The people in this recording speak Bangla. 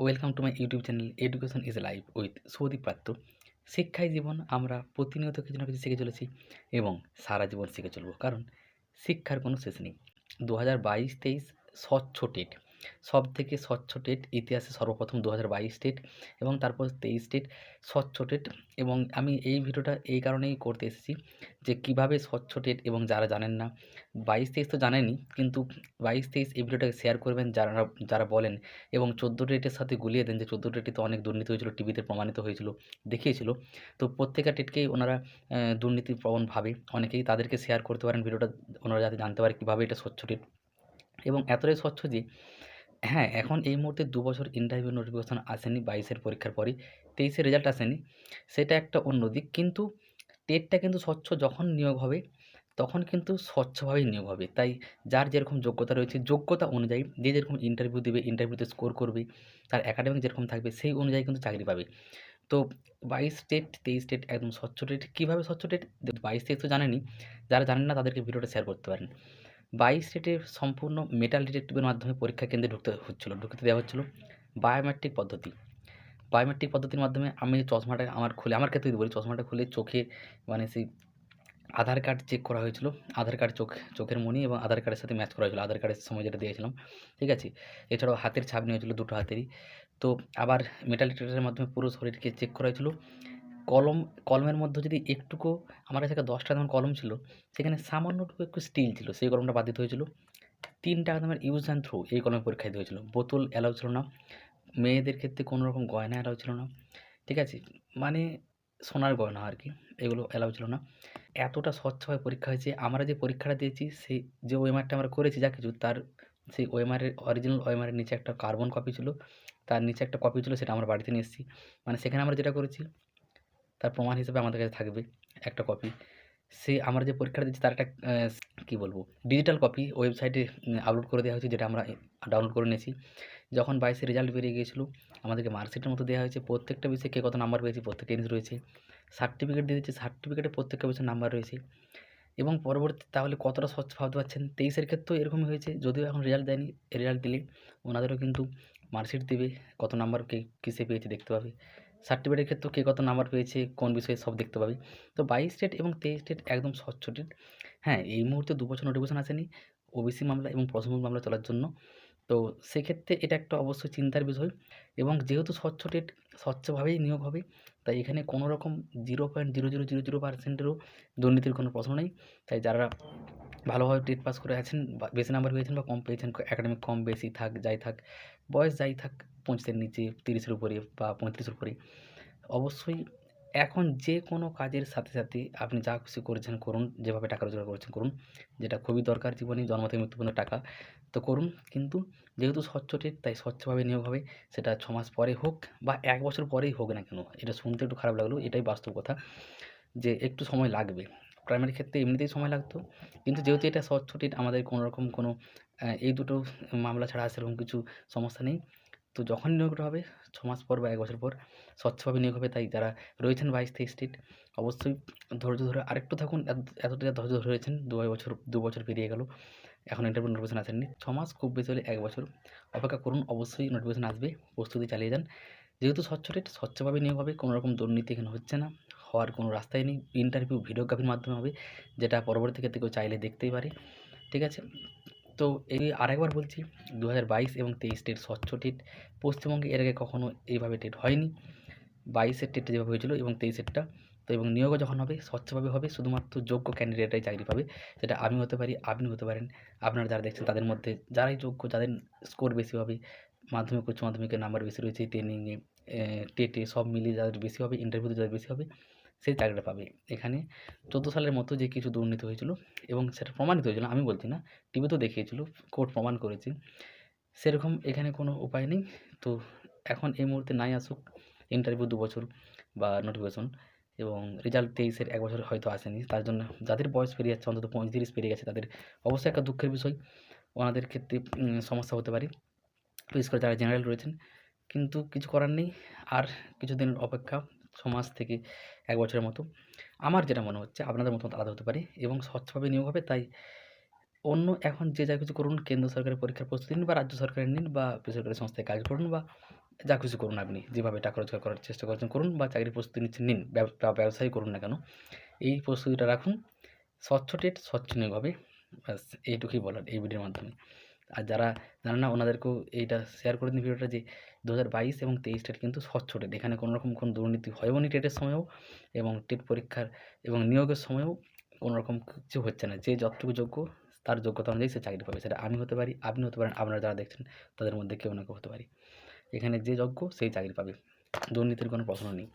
Welcome to my YouTube channel education is life with Saudip Patra শিক্ষাই জীবন, আমরা প্রতিনিয়ত কিছু না কিছু শিখে চলেছি এবং সারা জীবন শিখে চলবো। কারণ শিক্ষার কোনো শেষ নেই। দু হাজার বাইশ তেইশ স্বচ্ছ টেট। সব থেকে স্বচ্ছ টেট ইতিহাসে সর্বপ্রথম দু হাজার বাইশ টেট এবং তারপর তেইশ টেট স্বচ্ছ টেট এবং আমি এই ভিডিওটা এই কারণেই করতে এসেছি যে কীভাবে স্বচ্ছ টেট এবং যারা জানেন না, বাইশ তেইশ তো জানেনই কিন্তু বাইশ তেইশ এই ভিডিওটাকে শেয়ার করবেন যারা যারা বলেন এবং চোদ্দ টেটের সাথে গুলিয়ে দেন যে চোদ্দ টেটে তো অনেক দুর্নীতি হয়েছিল, টিভিতে প্রমাণিত হয়েছিল, দেখিয়েছিল, তো প্রত্যেকটা টেটকেই ওনারা দুর্নীতি প্রবণ ভাবে, অনেকেই তাদেরকে শেয়ার করতে পারেন ভিডিওটা, ওনারা যাতে জানতে পারে কীভাবে এটা স্বচ্ছ টেট এবং এতটাই স্বচ্ছ যে হ্যাঁ এখন এই মুহূর্তে দু বছর ইন্টারভিউ নোটিফিকেশন আসেনি বাইশের পরীক্ষার পরই তেইশের রেজাল্ট আসেনি, সেটা একটা অন্য দিক। কিন্তু টেটটা কিন্তু স্বচ্ছ যখন নিয়োগ হবে, তখন কিন্তু স্বচ্ছভাবেই নিয়োগ হবে। তাই যার যেরকম যোগ্যতা রয়েছে, যোগ্যতা অনুযায়ী যে যেরকম ইন্টারভিউ দেবে ইন্টারভিউতে স্কোর করবে, তার একাডেমিক যেরকম থাকবে, সেই অনুযায়ী কিন্তু চাকরি পাবে। তো বাইশ স্টেট তেইশ স্টেট একদম স্বচ্ছ টেট কীভাবে স্বচ্ছ টেট বাইশ তেইশ তো জানেনি যারা জানেন না তাদেরকে ভিডিওটা শেয়ার করতে পারেন। বাইশ স্টেটে সম্পূর্ণ মেটাল ডিটেক্টিভের মাধ্যমে পরীক্ষা কেন্দ্রে ঢুকতে হচ্ছিল, ঢুকতে দেওয়া হচ্ছিল বায়োমেট্রিক পদ্ধতি। বায়োমেট্রিক পদ্ধতির মাধ্যমে আমি চশমাটা আমার খুলে, আমার ক্ষেত্রে যদি বলি, চশমাটা খুলে চোখে মানে সেই আধার কার্ড চেক করা হয়েছিল, আধার কার্ড চোখ, চোখের মনি এবং আধার কার্ডের সাথে ম্যাচ করা হয়েছিল, আধার কার্ডের সময় যেটা দিয়েছিলাম, ঠিক আছে? এছাড়াও হাতের ছাপ নিয়েছিল দুটো হাতেরই। তো আবার মেটাল ডিটেক্টরের মাধ্যমে পুরো শরীরকে চেক করা হয়েছিল কলম, কলমের মধ্যে যদি একটুকু আমার কাছে একটা দশটা যখন কলম ছিল, সেখানে সামান্যটুকু একটু স্টিল ছিল, সেই কলমটা বাদ দিতে হয়েছিল। তিন টাকা দামের ইউজ অ্যান্ড থ্রু এই কলমে পরীক্ষা দিতে হয়েছিল। বোতল অ্যালাউ ছিল না, মেয়েদের ক্ষেত্রে কোনো রকম গয়না অ্যালাউ ছিল না, ঠিক আছে? মানে সোনার গয়না আর কি, এগুলো অ্যালাউ ছিল না। এতটা স্বচ্ছভাবে পরীক্ষা হয়েছে, আমরা যে পরীক্ষাটা দিয়েছি সেই যে ওয়েমারটা আমরা করেছি, যা কিছু, তার সেই ওয়েমারের অরিজিনাল ওয়েমারের নিচে একটা কার্বন কপি ছিল, তার নিচে একটা কপি ছিল, সেটা আমরা বাড়িতে নিয়ে এসেছি। মানে সেখানে আমরা যেটা করেছি তার প্রমাণ হিসেবে আমাদের কাছে থাকবে একটা কপি সে আমরা যে পরীক্ষাটা দিচ্ছি তার একটা কী বলব ডিজিটাল কপি ওয়েবসাইটে আপলোড করে দেওয়া হয়েছে, যেটা আমরা ডাউনলোড করে নিয়েছি। যখন বাইশে রেজাল্ট বেরিয়ে গিয়েছিল, আমাদেরকে মার্কশিটের মতো দেওয়া হয়েছে, প্রত্যেকটা বিষয়ে কে কত নাম্বার পেয়েছে, প্রত্যেকটা জিনিস রয়েছে। সার্টিফিকেট দিয়ে দিচ্ছে সার্টিফিকেটে প্রত্যেকটা বিষয়ে নাম্বার রয়েছে। এবং পরবর্তী, তাহলে কতটা স্বচ্ছ ভাবতে পারছেন তেইশের ক্ষেত্রেও এরকমই হয়েছে, যদিও এখন রেজাল্ট দেয়নি রেজাল্ট দিলে ওনাদেরও কিন্তু মার্কশিট দেবে, কত নাম্বার কে, কিসে পেয়েছে দেখতে পাবে। সার্টিফিকেটের ক্ষেত্রে কে কত নাম্বার পেয়েছে, কোন বিষয়ে সব দেখতে পাবে। তো বাইশ স্টেট এবং তেইশ স্টেট একদম স্বচ্ছ স্টেট হ্যাঁ এই মুহূর্তে দু বছর নোটিফিকেশন আসেনি ওবিসি মামলা এবং প্রশমন মামলা চলার জন্য। তো সেক্ষেত্রে এটা একটা অবশ্যই চিন্তার বিষয় এবং যেহেতু স্বচ্ছ টেট স্বচ্ছভাবেই নিয়োগ হবে, তাই এখানে কোনো রকম zero point zero zero zero zero পার্সেন্টেরও দুর্নীতির কোনো প্রশ্ন নেই। তাই যারা ভালোভাবে টেট পাস করে আছেন বা বেশি নাম্বার পেয়েছেন বা কম পেয়েছেন একাডেমিক কম বেশি থাক, যাই থাক, বয়স যাই থাক, পঁচিশের নিচে, তিরিশের উপরে বা পঁয়ত্রিশের উপরে। অবশ্যই এখন যে কোনো কাজের সাথে সাথে আপনি যা খুশি করেছেন করুন, যেভাবে টাকা রোজগার করেছেন করুন, যেটা খুবই দরকার জীবনে জন্ম থেকে মৃত্যু পর্যন্ত টাকা, তো করুন। কিন্তু যেহেতু স্বচ্ছ টেট তাই স্বচ্ছভাবে নিয়োগ হবে, সেটা ছ মাস পরে হোক বা এক বছর পরেই হোক না কেন, এটা শুনতে একটু খারাপ লাগল, এটাই বাস্তব কথা যে একটু সময় লাগবে। প্রাইমারি ক্ষেত্রে এমনিতেই সময় লাগতো। কিন্তু যেহেতু এটা স্বচ্ছ টেট আমাদের কোনো রকম কোনো এই দুটো মামলা ছাড়া সেরকম কিছু সমস্যা নেই। তো যখন নিয়োগটা হবে ছ মাস পর বা এক বছর পর স্বচ্ছভাবে নিয়োগ হবে। তাই যারা রয়েছেন বাইশ তেইশ স্টেট অবশ্যই ধৈর্য ধরে আরেকটু থাকুন। এতটা ধৈর্য ধরে রয়েছেন, দু বছর দু বছর পেরিয়ে গেল। এখন ইন্টারভিউ নোটিফিকেশন আসেননি। ছ মাস খুব বেশি হলে এক বছর। অপেক্ষা করুন, অবশ্যই নোটিফিকেশন আসবে। প্রস্তুতি চালিয়ে যান। যেহেতু স্বচ্ছ রেট স্বচ্ছভাবে নিয়োগ হবে কোনো রকম দুর্নীতি এখানে হচ্ছে না। হওয়ার কোনো রাস্তাই নেই। ইন্টারভিউ ভিডিওগ্রাফির মাধ্যমে হবে, যেটা পরবর্তী ক্ষেত্রে কেউ চাইলে দেখতেই পারে। ঠিক আছে? তো এই আরেকবার বলছি দু হাজার বাইশ এবং তেইশ টেট স্বচ্ছ টেট পশ্চিমবঙ্গে এর আগে কখনও এইভাবে টেট হয়নি। বাইশের টেটটা যেভাবে হয়েছিল এবং তেইশেরটা তো এবং নিয়োগও যখন হবে, স্বচ্ছভাবে হবে, শুধুমাত্র যোগ্য ক্যান্ডিডেটরাই চাকরি পাবে সেটা আমি হতে পারি আপনি হতে পারেন। আপনারা যারা দেখছেন, তাদের মধ্যে যারাই যোগ্য, যাদের স্কোর বেশি হবে, মাধ্যমিক, উচ্চ মাধ্যমিকের নাম্বার বেশি রয়েছে ট্রেনিংয়ে টেটে সব মিলিয়ে যাদের বেশি হবে ইন্টারভিউতে যাদের বেশি হবে সেই চাকরিটা পাবে। এখানে চোদ্দ সালের মতো যে কিছু দুর্নীতি হয়েছিল এবং সেটা প্রমাণিত হয়েছিল, আমি বলছি না টিভিতেও দেখিয়েছিল, কোর্ট প্রমাণ করেছে। সেরকম এখানে কোনো উপায় নেই। তো এখন এই মুহূর্তে নাই আসুক ইন্টারভিউ দু বছর বা নোটিফিকেশন এবং রেজাল্ট তেইশের এক বছর হয়তো আসেনি। তার জন্য যাদের বয়স পেরিয়ে যাচ্ছে, অন্তত পঁয়ত্রিশ পেরিয়ে গেছে, তাদের অবশ্যই একটা দুঃখের বিষয়। ওনাদের ক্ষেত্রে সমস্যা হতে পারে। বিশেষ করে যারা জেনারেল রয়েছেন। কিন্তু কিছু করার নেই। আর কিছুদিন অপেক্ষা ছ মাস থেকে এক বছরের মতো। আমার যেটা মনে হচ্ছে, আপনাদের মতো আলাদা হতে পারে এবং স্বচ্ছভাবে নিয়োগ হবে, তাই অন্য এখন যে যা কিছু করুন, কেন্দ্র সরকারের পরীক্ষার প্রস্তুতি নিন বা রাজ্য সরকারের নিন বা বেসরকারি সংস্থায় কাজ করুন বা যা কিছু করুন আপনি, যেভাবে টাকা রোজগার করার চেষ্টা করছেন করুন বা চাকরির প্রস্তুতি নিচ্ছেন, নিন ব্যবসায়ী করুন না কেন, এই প্রস্তুতিটা রাখুন। স্বচ্ছ টেট, স্বচ্ছ নিয়োগ হবে, ব্যাস, এইটুকুই বলার এই ভিডিওর মাধ্যমে। আর যারা জানে না, ওনাদেরকেও এইটা শেয়ার করে দিন ভিডিওটা যে দু হাজার বাইশ এবং তেইশ টেট কিন্তু স্বচ্ছ টেট। এখানে কোনো রকম কোনো দুর্নীতি হয়ও নি টেটের সময়ও এবং টেট পরীক্ষার এবং নিয়োগের সময়ও কোনো রকম কিছু হচ্ছে না। যে যতটুকু যোগ্য তার যোগ্যতা অনুযায়ী সে চাকরি পাবে। সেটা আমি হতে পারি, আপনি হতে পারেন, আপনারা যারা দেখছেন তাদের মধ্যে কেউ না কেউ হতে পারি। এখানে যে যোগ্য সেই চাকরি পাবে। দুর্নীতির কোনো প্রশ্ন নেই।